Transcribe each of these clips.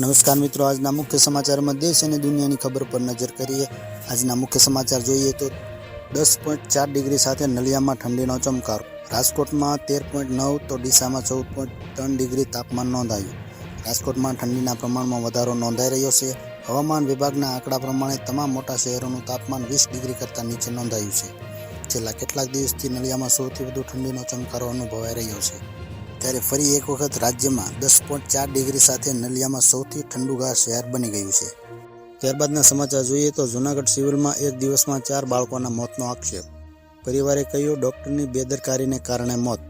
નમસ્કાર મિત્રો, આજના મુખ્ય સમાચારમાં દેશ અને દુનિયાની ખબર પર નજર કરીએ. આજના મુખ્ય સમાચાર જોઈએ તો દસ પોઈન્ટ ચાર ડિગ્રી સાથે નલિયામાં ઠંડીનો ચમકારો. રાજકોટમાં તેર પોઈન્ટ નવ, તો ડીસામાં ચૌદ પોઈન્ટ ત્રણ ડિગ્રી તાપમાન નોંધાયું. રાજકોટમાં ઠંડીના પ્રમાણમાં વધારો નોંધાઈ રહ્યો છે. હવામાન વિભાગના આંકડા પ્રમાણે તમામ મોટા શહેરોનું તાપમાન વીસ ડિગ્રી કરતાં નીચે નોંધાયું છે. છેલ્લા કેટલાક દિવસથી નલિયામાં સૌથી વધુ ઠંડીનો ચમકારો અનુભવાઈ રહ્યો છે. ત્યારે ફરી એક વખત રાજ્યમાં દસ પોઈન્ટ ચાર ડિગ્રી સાથે નલિયામાં સૌથી ઠંડુગાર શહેર બની ગયું છે. ત્યારબાદના સમાચાર જોઈએ તો જૂનાગઢ સિવિલમાં એક દિવસમાં ચાર બાળકોના મોતનો આક્ષેપ. પરિવારે કહ્યું, ડોક્ટરની બેદરકારીને કારણે મોત.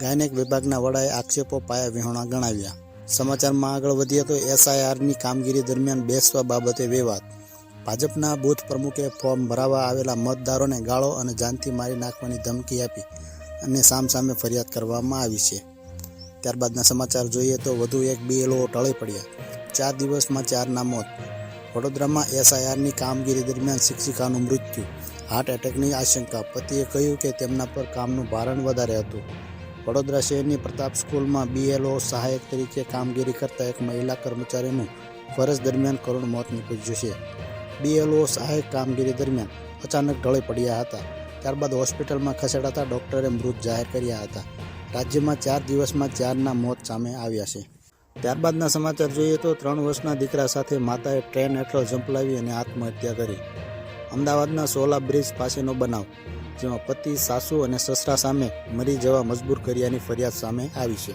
ગાયનેક વિભાગના વડાએ આક્ષેપો પાયા વિહોણા ગણાવ્યા. સમાચારમાં આગળ વધીએ તો એસઆઈઆરની કામગીરી દરમિયાન બેસવા બાબતે વિવાદ. ભાજપના બૂથ પ્રમુખે ફોર્મ ભરાવા આવેલા મતદારોને ગાળો અને જાનથી મારી નાખવાની ધમકી આપી અને સામસામે ફરિયાદ કરવામાં આવી છે. ત્યારબાદના સમાચાર જોઈએ તો વધુ એક બીએલઓ ટળી પડ્યા. ચાર દિવસમાં ચારના મોત. વડોદરામાં એસઆઈઆરની કામગીરી દરમિયાન શિક્ષિકાનું મૃત્યુ. હાર્ટ એટેકની આશંકા. પતિએ કહ્યું કે તેમના પર કામનું ભારણ વધારે હતું. વડોદરા શહેરની પ્રતાપ સ્કૂલમાં બીએલઓ સહાયક તરીકે કામગીરી કરતા એક મહિલા કર્મચારીનું ફરજ દરમિયાન કરુણ મોત નીપજ્યું છે. બીએલઓ સહાયક કામગીરી દરમિયાન અચાનક ઢળી પડ્યા હતા. ત્યારબાદ હોસ્પિટલમાં ખસેડાતા ડૉક્ટરે મૃત જાહેર કર્યા હતા. રાજ્યમાં ચાર દિવસમાં ચારના મોત સામે આવ્યા છે. ત્યારબાદના સમાચાર જોઈએ તો ત્રણ વર્ષના દીકરા સાથે માતાએ ટ્રેન હેઠળ ઝંપલાવી અને આત્મહત્યા કરી. અમદાવાદના સોલા બ્રિજ પાસેનો બનાવ, જેમાં પતિ, સાસુ અને સસરા સામે મરી જવા મજબૂર કર્યાની ફરિયાદ સામે આવી છે.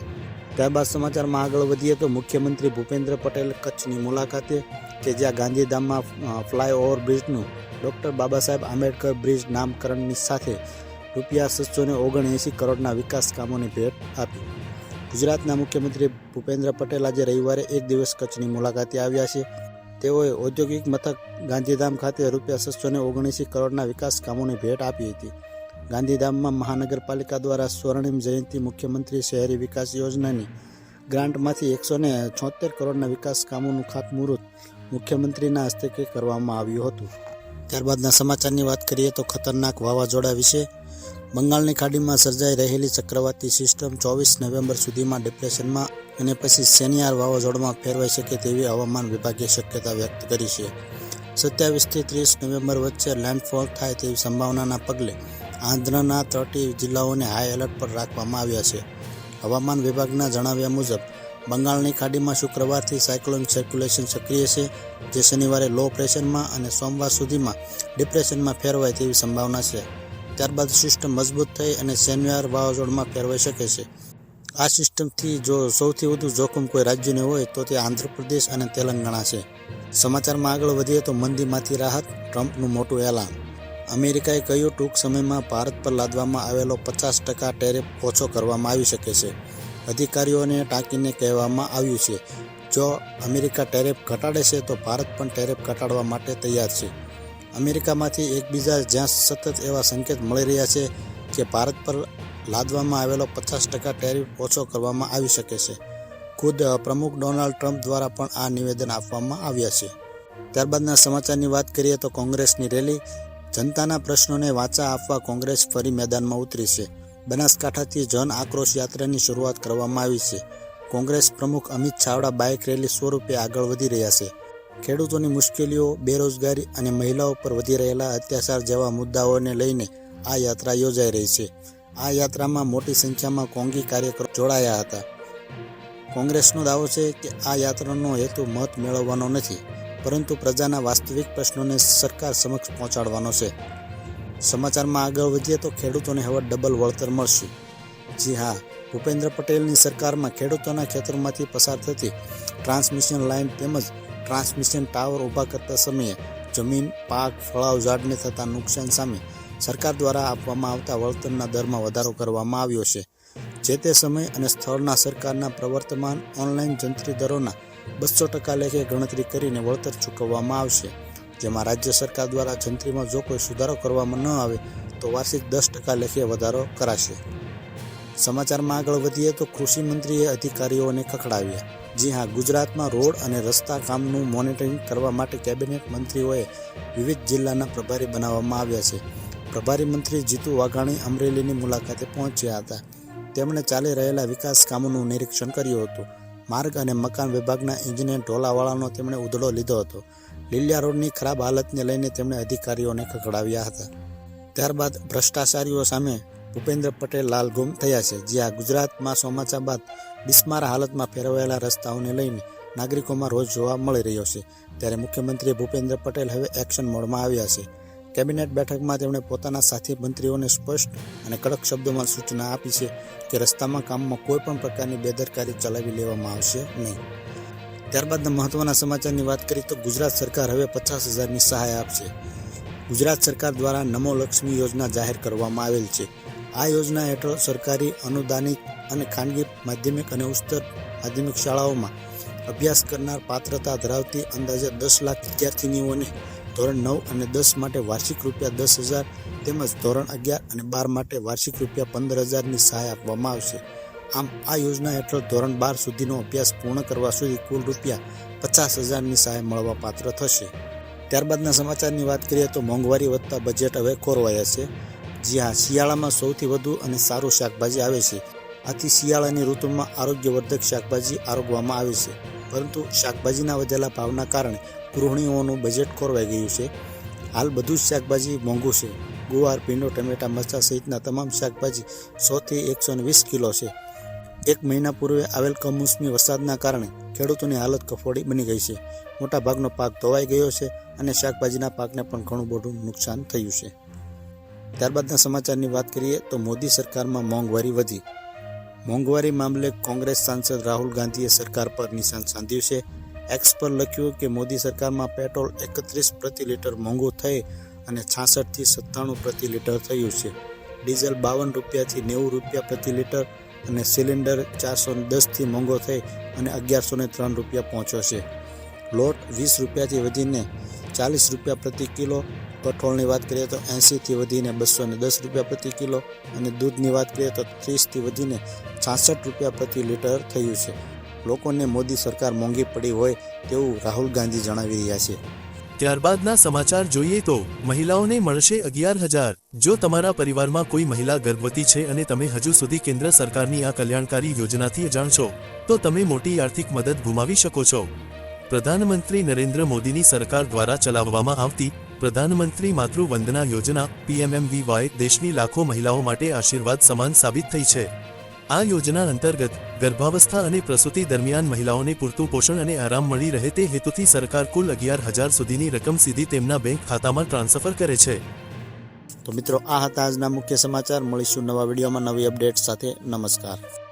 ત્યારબાદ સમાચારમાં આગળ વધીએ તો મુખ્યમંત્રી ભૂપેન્દ્ર પટેલ કચ્છની મુલાકાતે, કે જ્યાં ગાંધીધામમાં flyover બ્રિજનું doctor Baba Saheb Ambedkar bridge નામકરણની સાથે રૂપિયા સાતસો ને ઓગણએંસી કરોડના વિકાસ કામોની ભેટ આપી. ગુજરાતના મુખ્યમંત્રી ભૂપેન્દ્ર પટેલ આજે રવિવારે એક દિવસ કચ્છની મુલાકાતે આવ્યા છે. તેઓએ ઔદ્યોગિક મથક ગાંધીધામ ખાતે રૂપિયા સાતસો ને ઓગણએંસી કરોડના વિકાસ કામોની ભેટ આપી હતી. ગાંધીધામમાં મહાનગરપાલિકા દ્વારા સ્વર્ણિમ જયંતિ મુખ્યમંત્રી શહેરી વિકાસ યોજનાની ગ્રાન્ટમાંથી એકસો ને છોતેર કરોડના વિકાસ કામોનું ખાતમુહૂર્ત મુખ્યમંત્રીના હસ્તકે કરવામાં આવ્યું હતું. ત્યારબાદના સમાચારની વાત કરીએ તો ખતરનાક વાવાઝોડા વિશે. બંગાળની ખાડીમાં સર્જાઈ રહેલી ચક્રવાતી સિસ્ટમ ચોવીસ નવેમ્બર સુધીમાં ડિપ્રેશનમાં અને પછી સેનિયાર વાવાઝોડામાં ફેરવાઈ શકે તેવી હવામાન વિભાગે શક્યતા વ્યક્ત કરી છે. સત્યાવીસથી ત્રીસ નવેમ્બર વચ્ચે લેન્ડફોલ થાય તેવી સંભાવનાના પગલે આંધ્રના તટી જિલ્લાઓને હાઈ એલર્ટ પર રાખવામાં આવ્યા છે. હવામાન વિભાગના જણાવ્યા મુજબ બંગાળની ખાડીમાં શુક્રવારથી સાયક્લોન સર્ક્યુલેશન સક્રિય છે, જે શનિવારે લો પ્રેશરમાં અને સોમવાર સુધીમાં ડિપ્રેશનમાં ફેરવાય તેવી સંભાવના છે. ત્યારબાદ સિસ્ટમ મજબૂત થઈ અને શનિવાર વાવાઝોડમાં ફેરવાઈ શકે છે. આ સિસ્ટમથી જો સૌથી વધુ જોખમ કોઈ રાજ્યને હોય, તો તે આંધ્રપ્રદેશ અને તેલંગાણા છે. સમાચારમાં આગળ વધીએ તો મંદીમાંથી રાહત, ટ્રમ્પનું મોટું એલાન. અમેરિકાએ કહ્યું, ટૂંક સમયમાં ભારત પર લાદવામાં આવેલો પચાસ ટકા ટેરિફ ઓછો કરવામાં આવી શકે છે. અધિકારીઓને ટાંકીને કહેવામાં આવ્યું છે. જો અમેરિકા ટેરિફ ઘટાડે છે, તો ભારત પણ ટેરિફ ઘટાડવા માટે તૈયાર છે. અમેરિકામાંથી એકબીજા જ્યાં સતત એવા સંકેત મળી રહ્યા છે કે ભારત પર લાદવામાં આવેલો પચાસ ટકા ટેરિફ ઓછો કરવામાં આવી શકે છે. ખુદ પ્રમુખ ડોનાલ્ડ ટ્રમ્પ દ્વારા પણ આ નિવેદન આપવામાં આવ્યા છે. ત્યારબાદના સમાચારની વાત કરીએ તો કોંગ્રેસની રેલી જનતાના પ્રશ્નોને વાંચા આપવા કોંગ્રેસ ફરી મેદાનમાં ઉતરી છે. બનાસકાંઠાથી જન આક્રોશ યાત્રાની શરૂઆત કરવામાં આવી છે. કોંગ્રેસ પ્રમુખ અમિત ચાવડા બાઇક રેલી સ્વરૂપે આગળ વધી રહ્યા છે. ખેડૂતોની મુશ્કેલીઓ, બેરોજગારી અને મહિલાઓ પર વધી રહેલા અત્યાચાર જેવા મુદ્દાઓને લઈને આ યાત્રા યોજાઈ રહી છે. આ યાત્રામાં મોટી સંખ્યામાં કોંગી કાર્યકરો જોડાયા હતા. કોંગ્રેસનો દાવો છે કે આ યાત્રાનો હેતુ મત મેળવવાનો નથી, પરંતુ પ્રજાના વાસ્તવિક પ્રશ્નોને સરકાર સમક્ષ પહોંચાડવાનો છે. સમાચારમાં આગળ વધીએ તો ખેડૂતોને હવે ડબલ વળતર મળશે. જી હા, ભૂપેન્દ્ર પટેલની સરકારમાં ખેડૂતોના ખેતરમાંથી પસાર થતી ટ્રાન્સમિશન લાઇન તેમજ ટ્રાન્સમિશન ટાવર ઊભા કરતા સમયે જમીન, પાક, ફળાવ, ઝાડને થતા નુકસાન સામે સરકાર દ્વારા આપવામાં આવતા વળતરના દરમાં વધારો કરવામાં આવ્યો છે. જે તે સમય અને સ્થળના સરકારના પ્રવર્તમાન ઓનલાઈન જંત્રી દરોના બસો ટકા લેખે ગણતરી કરીને વળતર ચૂકવવામાં આવશે. જેમાં રાજ્ય સરકાર દ્વારા જંત્રીમાં જો કોઈ સુધારો કરવામાં ન આવે, તો વાર્ષિક દસ ટકા લેખે વધારો કરાશે. સમાચારમાં આગળ વધીએ તો કૃષિ મંત્રીએ અધિકારીઓને ખખડાવ્યા. જી હા, ગુજરાતમાં રોડ અને રસ્તા કામનું મોનિટરિંગ કરવા માટે કેબિનેટ મંત્રીઓએ વિવિધ જિલ્લાના પ્રભારી બનાવવામાં આવ્યા છે. પ્રભારી મંત્રી જીતુ વાઘાણી અમરેલીની મુલાકાતે પહોંચ્યા હતા. તેમણે ચાલી રહેલા વિકાસ કામોનું નિરીક્ષણ કર્યું હતું. માર્ગ અને મકાન વિભાગના એન્જિનિયર ઢોલાવાળાનો તેમણે ઉધડો લીધો હતો. લીલિયા રોડની ખરાબ હાલતને લઈને તેમણે અધિકારીઓને ખખડાવ્યા હતા. ત્યારબાદ ભ્રષ્ટાચારીઓ સામે ભૂપેન્દ્ર પટેલ લાલ ગુમ થયા છે જ્યાં ગુજરાતમાં ચોમાસા બાદ બિસ્માર હાલતમાં ફેરવાયેલા રસ્તાઓને લઈને નાગરિકોમાં રોજ જોવા મળી રહ્યો છે. ત્યારે મુખ્યમંત્રી ભૂપેન્દ્ર પટેલ હવે એક્શન મોડમાં આવ્યા છે. કેબિનેટ બેઠકમાં તેમણે પોતાના સાથી મંત્રીઓને સ્પષ્ટ અને કડક શબ્દોમાં સૂચના આપી છે કે રસ્તામાં કામમાં કોઈ પણ પ્રકારની બેદરકારી ચલાવી લેવામાં આવશે નહીં. ત્યારબાદના મહત્વના સમાચારની વાત કરીએ તો ગુજરાત સરકાર હવે પચાસ હજારની સહાય આપશે. ગુજરાત સરકાર દ્વારા નમો લક્ષ્મી યોજના જાહેર કરવામાં આવેલ છે. આ યોજના હેઠળ સરકારી અનુદાનિત અને ખાનગી માધ્યમિક અને ઉચ્ચતર માધ્યમિક શાળાઓમાં અભ્યાસ કરનાર પાત્રતા ધરાવતી અંદાજે દસ લાખ વિદ્યાર્થીનીઓને ધોરણ નવ અને દસ માટે વાર્ષિક રૂપિયા દસ હજાર તેમજ ધોરણ અગિયાર અને બાર માટે વાર્ષિક રૂપિયા પંદર હજારની સહાય આપવામાં આવશે. આમ, આ યોજના હેઠળ ધોરણ બાર સુધીનો અભ્યાસ પૂર્ણ કરવા સુધી કુલ રૂપિયા પચાસ હજારની સહાય મળવા પાત્ર થશે. ત્યારબાદના સમાચારની વાત કરીએ તો મોંઘવારી વધતા બજેટ હવે ખોરવાયા છે. જ્યાં શિયાળામાં સૌથી વધુ અને સારું શાકભાજી આવે છે. આથી શિયાળાની ઋતુમાં આરોગ્યવર્ધક શાકભાજી આરોગવામાં આવે છે. પરંતુ શાકભાજીના વધેલા ભાવના કારણે ગૃહિણીઓનું બજેટ ખોરવાઈ ગયું છે. હાલ બધું જ શાકભાજી મોંઘું છે. ગુવાર, ભીંડો, ટમેટા, મરચા સહિતના તમામ શાકભાજી સોથી એકસો વીસ કિલો છે. એક મહિના પૂર્વે આવેલ કમોસમી વરસાદના કારણે ખેડૂતોની હાલત કફોડી બની ગઈ છે. મોટાભાગનો પાક ધોવાઈ ગયો છે અને શાકભાજીના પાકને પણ ઘણું બધું નુકસાન થયું છે. ત્યારબાદના સમાચારની વાત કરીએ તો મોદી સરકારમાં મોંઘવારી વધી. મોંઘવારી મામલે કોંગ્રેસ સાંસદ રાહુલ ગાંધીએ સરકાર પર નિશાન સાધ્યું છે. એક્સ પર લખ્યું કે મોદી સરકારમાં પેટ્રોલ એકત્રીસ પ્રતિ લીટર મોંઘું થઈ અને છાસઠથી સત્તાણું પ્રતિ લીટર થયું છે. ડીઝલ બાવન રૂપિયાથી નેવું રૂપિયા પ્રતિ લીટર અને સિલિન્ડર ચારસો દસથી મોંઘો થઈ અને અગિયારસો ત્રણ રૂપિયા પહોંચ્યો છે. લોટ વીસ રૂપિયાથી વધીને ચાલીસ રૂપિયા પ્રતિ કિલો. કઠોળની વાત કરીએ તો એંશીથી વધીને બસો ને દસ રૂપિયા પ્રતિ કિલો અને દૂધની વાત કરીએ તો ત્રીસથી વધીને છાસઠ રૂપિયા પ્રતિ લીટર થયું છે. લોકોને મોદી સરકાર મોંઘી પડી હોય તેવું રાહુલ ગાંધી જણાવી રહ્યા છે. ત્યારબાદના સમાચાર જોઈએ તો મહિલાઓને મળશે અગિયાર હજાર. જો તમારા પરિવારમાં કોઈ મહિલા ગર્ભવતી છે અને તમે હજુ સુધી કેન્દ્ર સરકારની આ કલ્યાણકારી યોજનાથી અજાણ છો, તો તમે મોટી આર્થિક મદદ ગુમાવી શકો છો. પ્રધાનમંત્રી નરેન્દ્ર મોદીની સરકાર દ્વારા ચલાવવામાં આવતી પ્રધાનમંત્રી માતૃ વંદના યોજના પીએમએમવીવાય દેશની લાખો મહિલાઓ માટે આશીર્વાદ સમાન સાબિત થઈ છે. આ યોજના અંતર્ગત ગર્ભાવસ્થા અને પ્રસૂતિ દરમિયાન મહિલાઓને પૂરતું પોષણ અને આરામ મળી રહે તે હેતુથી સરકાર કુલ અગિયાર હજાર સુધીની રકમ સીધી તેમના બેંક ખાતામાં ટ્રાન્સફર કરે છે. તો મિત્રો, આ હતા આજના મુખ્ય સમાચાર. મળીશું નવા વિડીયોમાં નવી અપડેટ સાથે. નમસ્કાર.